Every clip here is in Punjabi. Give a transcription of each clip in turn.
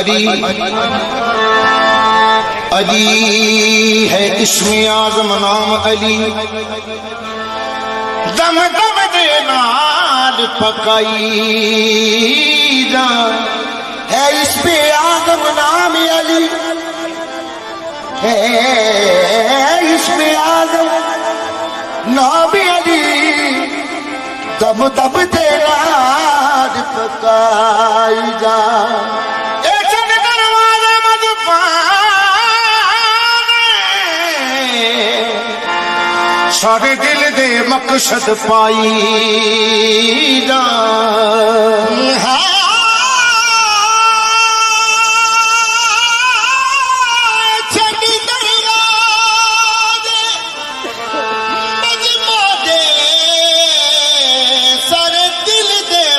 علی علی ہے اس میں آزم نام علی. دم دم دے نال پکائی دا. ہے اس پہ آدم نام علی. ہے اس پہ آدم نام علی. دم دم دے نال پکائی ਸਾਡੇ ਦਿਲ ਦੇ ਮਕਸਦ ਪਾਈ ਦੇ।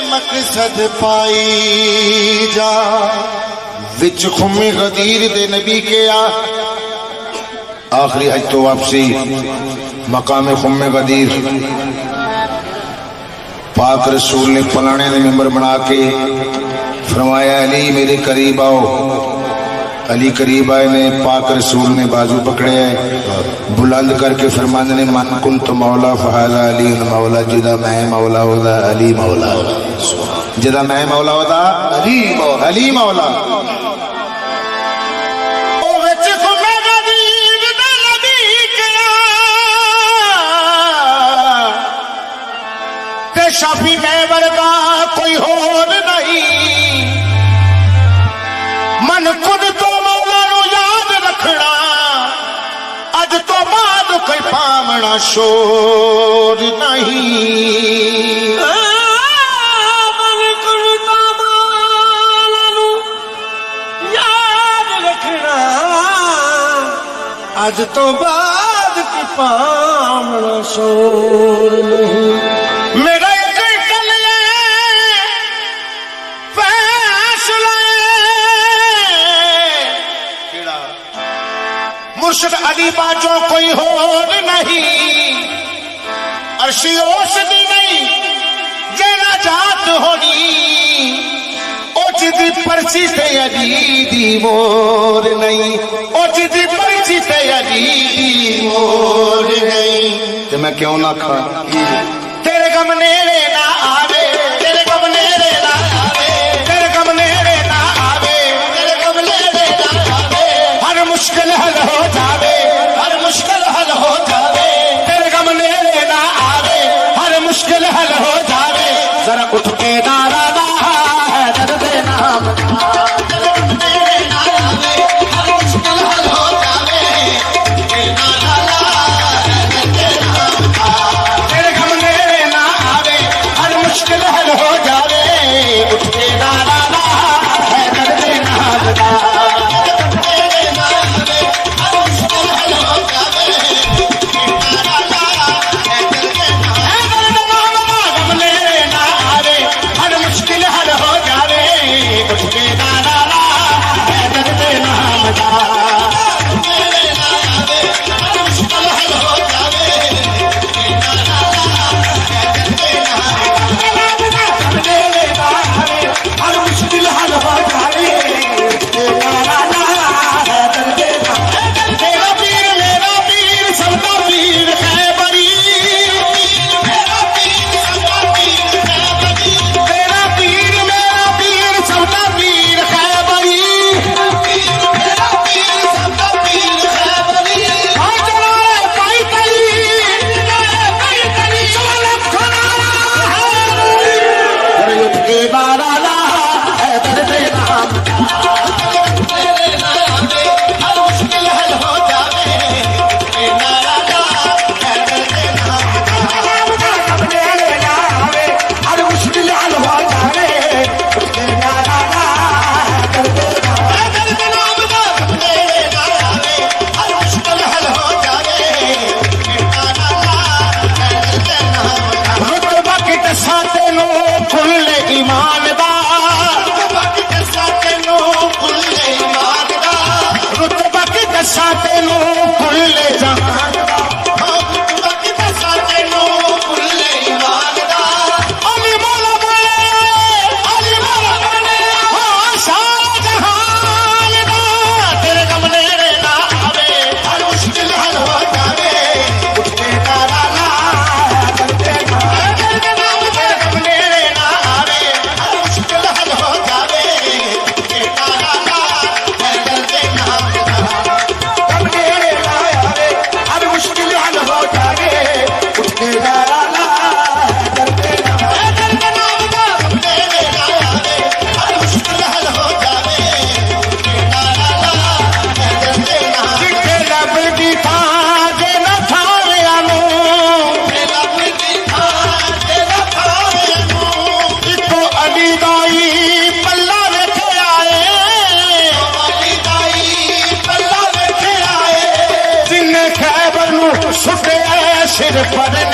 ਮਕਸਦ ਪਾਈ ਜਾ ਵਿੱਚ ਖੁਮੇ ਗਦੀਰ ਦੇ ਨਬੀ ਕਿਆ آخری حج تو واپسی۔ مقام خم قدیر پاک رسول نے پلانے نے ممبر بنا کے فرمایا، علی میرے قریب آؤ۔ علی قریب آئے نے، پاک رسول نے بازو پکڑے بلند کر کے فرمان نے، من کن تو مولا فہالا علی مولا جدا میں مولا ہوتا علی مولا۔ جدا میں مولا ہوتا علی مولا۔ علی مولا۔ ਸ਼ਾਫੀ ਮੈਂ ਵਰਗਾ ਕੋਈ ਹੋਰ ਨਹੀਂ। ਮਨ ਖੁਦ ਤੋਂ ਮੌਲਾ ਨੂੰ ਯਾਦ ਰੱਖਣਾ, ਅੱਜ ਤੋਂ ਬਾਅਦ ਕੋਈ ਪਾਵਣਾ ਸ਼ੋਰ ਨਹੀਂ। ਯਾਦ ਰੱਖਣਾ, ਅੱਜ ਤੋਂ ਬਾਅਦ ਕੀ ਪਾਵਣਾ ਸ਼ੋਰ ਨਹੀਂ। ਮੁਰਸ਼ਦ ਅਲੀ ਬਾਜੋ ਕੋਈ ਹੋਰ ਨਹੀਂ ਅਰਸ਼ੀ ਉਸ ਦੀ ਨਹੀਂ ਜੇ ਨਾਜਾਤ ਹੋਣੀ ਉਹ ਜਿਹਦੀ ਪਰਚੀ ਤੇ ਅਲੀ ਦੀ ਮੋਰ ਨਹੀਂ ਉਹ ਜਿਹਦੀ ਪਰਚੀ ਤੇ ਅਲੀ ਦੀ ਮੋਰ ਨਹੀਂ ਤੇ ਮੈਂ ਕਿਉਂ ਨਾ ਖਾ ਤੇਰੇ ਗਮ ਨਾ দেশের পারে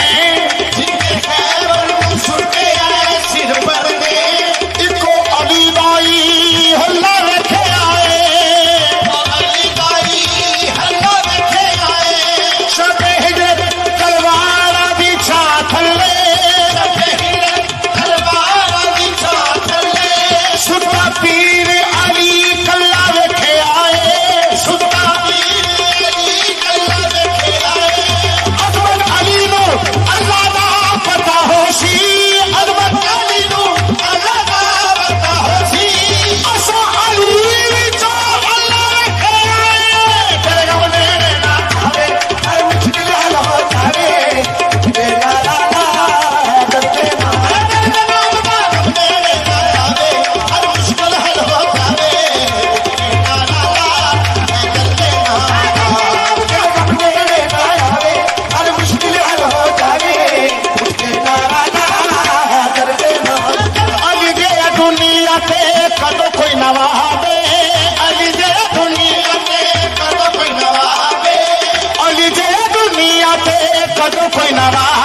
i'm trabajo.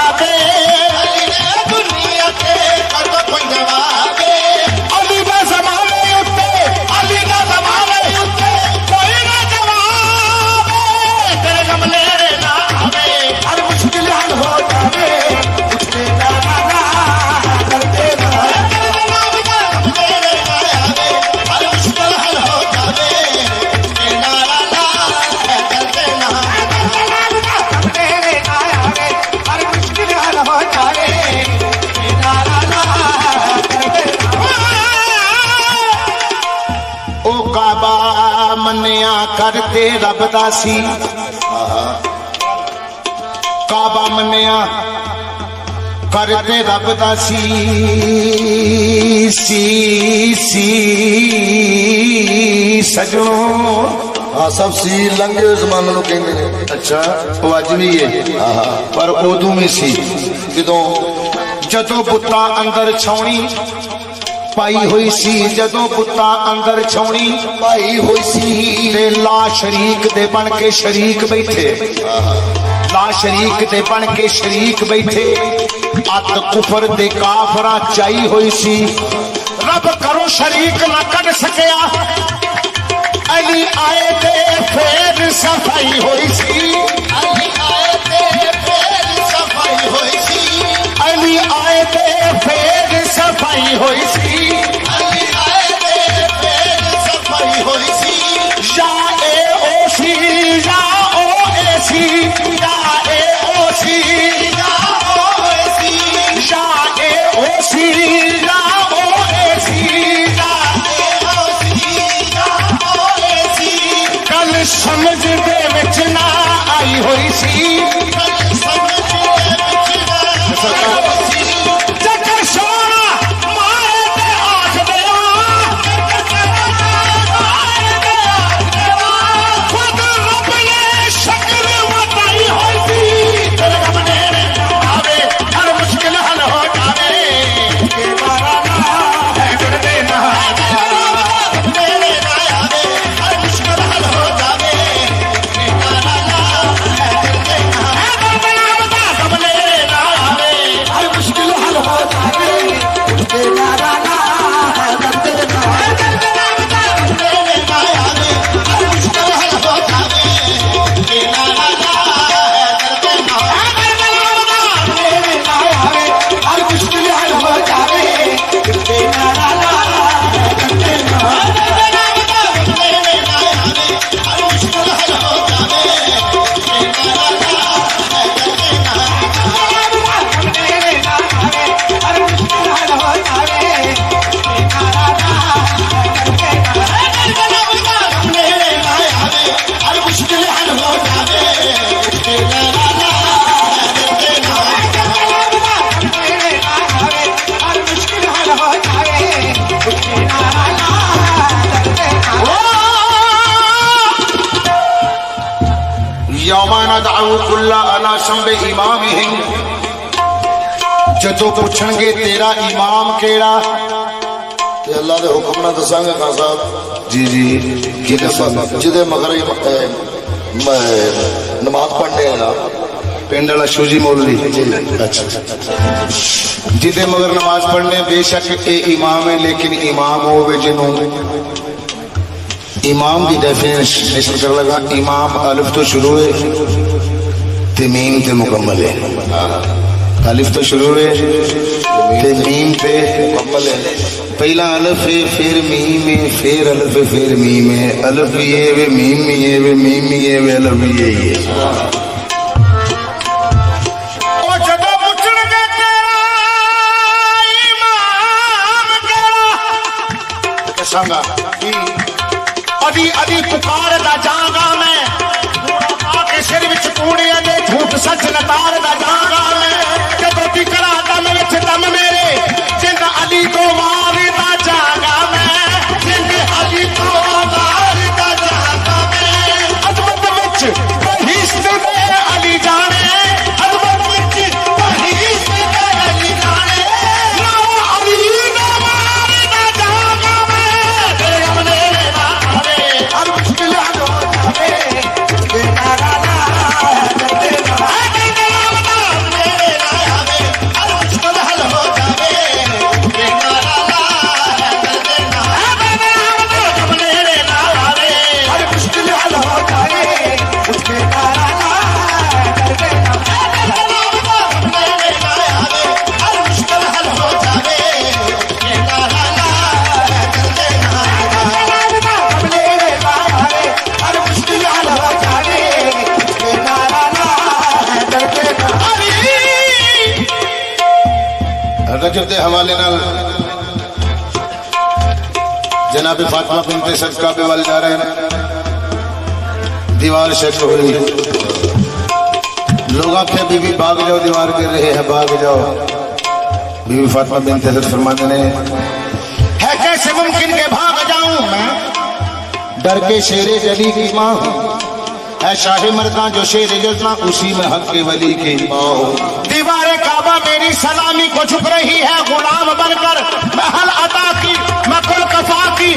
ਕਰਦੇ ਰੱਬ ਦਾ ਸੀ। ਕਾਬਾ ਮੰਨਿਆ ਕਰਦੇ ਰੱਬ ਦਾ ਸੀ। ਸੀ ਸੀ ਸਜਣੋ। ਹਾਂ ਸਭ ਸੀ ਲੰਘੇ ਜ਼ਮਾਨੇ ਨੂੰ ਕਹਿੰਦੇ ਨੇ। ਅੱਛਾ। ਉਹ ਅੱਜ ਵੀ ਹੈ ਆਹਾ। ਪਰ ਉਦੋਂ ਵੀ ਸੀ। ਜਦੋਂ ਜਦੋਂ ਬੁੱਤਾਂ ਅੰਦਰ ਛਾਉਣੀ ਪਾਈ ਹੋਈ ਸੀ, ਜਦੋਂ ਕੁੱਤਾ ਅੰਦਰ ਛਾਉਣੀ ਪਾਈ ਹੋਈ ਸੀ ਤੇ ਲਾ ਸ਼ਰੀਕ ਦੇ ਬਣ ਕੇ ਸ਼ਰੀਕ ਬੈਠੇ। ਲਾ ਸ਼ਰੀਕ ਦੇ ਬਣ ਕੇ ਸ਼ਰੀਕ ਬੈਠੇ। ਅੱਤ ਕੁਫਰ ਦੇ ਕਾਫਰਾਂ ਚਾਈ ਹੋਈ ਸੀ। ਰੱਬ ਕਰੋ ਸ਼ਰੀਕ ਨਾ ਕੱਢ ਸਕਿਆ। ਅਲੀ ਆਏ ਤੇ ਫੇਰ ਸਫ਼ਾਈ ਹੋਈ ਸੀ। ਅਲੀ ਆਏ ਤੇ ਫੇਰ ਸਫ਼ਾਈ ਹੋਈ ਸੀ। ਅਲੀ ਆਏ ਤੇ ਫੇਰ ਸਫ਼ਾਈ ਹੋਈ ਸੀ। دعوت اللہ علا شمب ہیں جدو پوچھنگے تیرا امام کیڑا؟ کہ اللہ دے حکم نہ دسانگا کہاں صاحب جی جی. جدے جدے مگر نماز پڑھنے ہیں نا پنڈ والا شوجی مولوی. جی، جی. اچھا،, اچھا،, اچھا جدے مگر نماز پڑھنے بے شک اے امام ہے لیکن امام ہوے جنوں. امام دی ڈیفینیشن کر لگا، امام الف تو شروع ہے، تے میم تے مکمل ہے۔ الف تو شروع ہے، تے میم تے مکمل ہے۔ پہلا الف ہے، پھر میم ہے، پھر الف ہے، پھر میم ہے۔ الف یہ ہے وہ میم یہ ہے وہ میم یہ ہے وہ الف یہ ہے۔ Come on. ਅਦੀ ਪੁਕਾਰਦਾ ਜਾਗਾ ਮੈਂ। ਆ ਕੇ ਸਿਰ ਵਿੱਚ ਕੂੜਿਆਂ ਦੇ ਝੂਠ ਸੱਚ ਨਤਾਰਦਾ ਜਾਗਾ। جناب فاطمہ بنت صدقہ پہ والدارین دیوار شک ہو رہی ہے لوگ آتے کے بی بی بھاگ جاؤ، دیوار کر رہے ہیں، باغ جاؤ۔ بی بی فاطمہ بنت حضرت فرمانے نے ہے کیسے ممکن کہ بھاگ جاؤں میں؟ ڈر کے شیر جلی کی ماں۔ ہے شاہ مردان جو شیر جلتنا اسی میں حق کے ولی کی ماں۔ ہوں دیوار کعبہ میری سلامی کو چھپ رہی ہے، غلام بن کر محل عطا کی میں کل کفا کی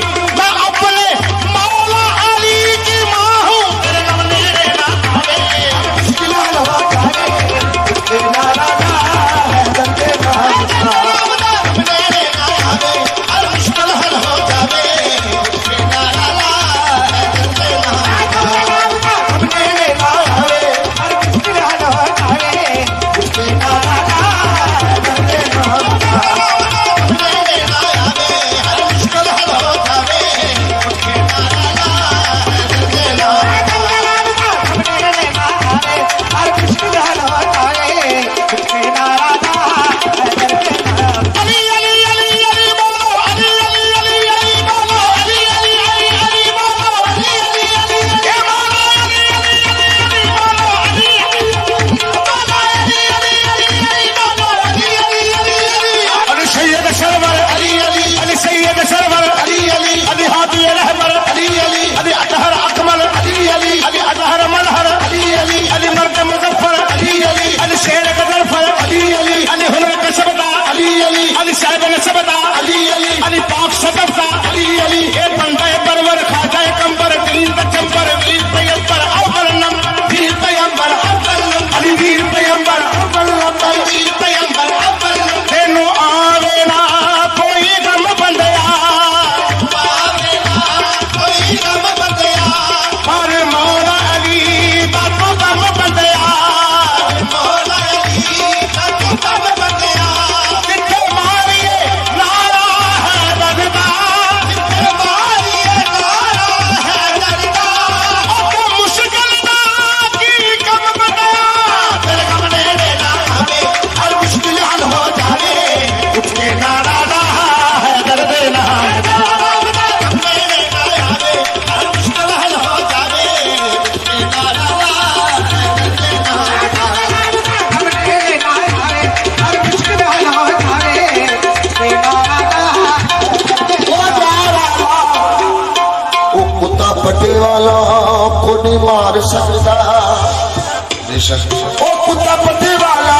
ਉਹ ਕੁੱਤਾ ਪੱਟੇ ਵਾਲਾ।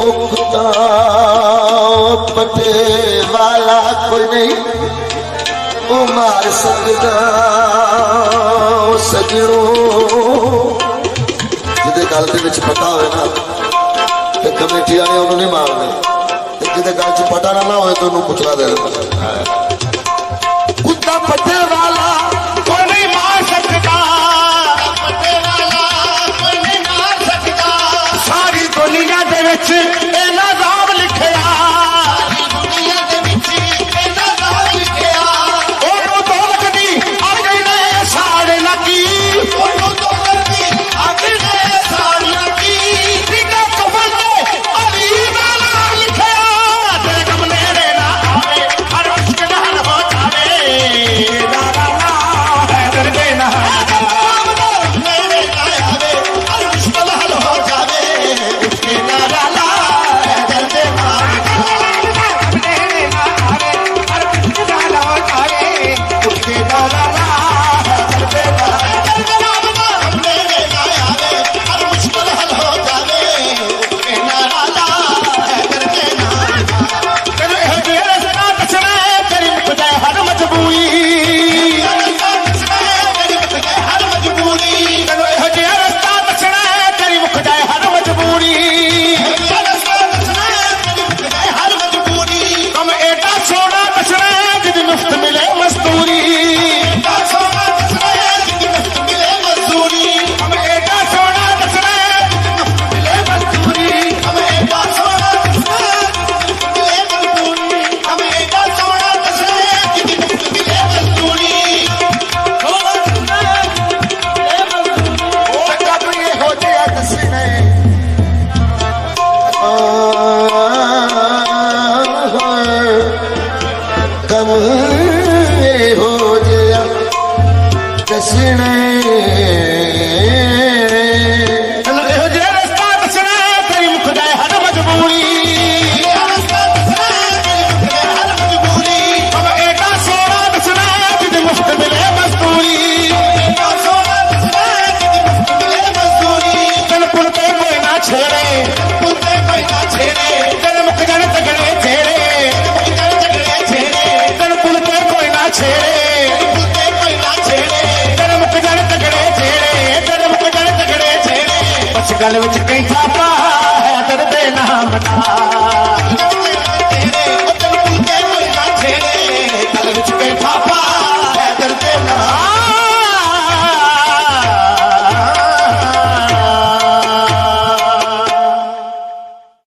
ਉਹ ਕੁੱਤਾ ਪੱਟੇ ਵਾਲਾ ਕੋਈ ਨਹੀਂ। ਉਹ ਮਾਰ ਸਕਦਾ ਸਜਣੋ। ਜਿਹਦੇ ਗੱਲ ਦੇ ਵਿੱਚ ਪਤਾ ਹੋਵੇ ਨਾ ਤੇ ਕਮੇਟੀ ਵਾਲੇ ਉਹਨੂੰ ਨਹੀਂ ਮਾਰਦੇ। ਤੇ ਜਿਹਦੇ ਗੱਲ 'ਚ ਪਤਾ ਨਾ ਹੋਵੇ ਤਾਂ ਉਹਨੂੰ ਪੁੱਛਣਾ ਦੇ ਦਿੰਦੇ ਕੁੱਤਾ ਪੱਟੇ Everything. ਗਲ ਵਿੱਚ ਕੈਂਠਾ ਪਾ ਹੈ ਦਰਦੇ ਨਾਮ ਠਾ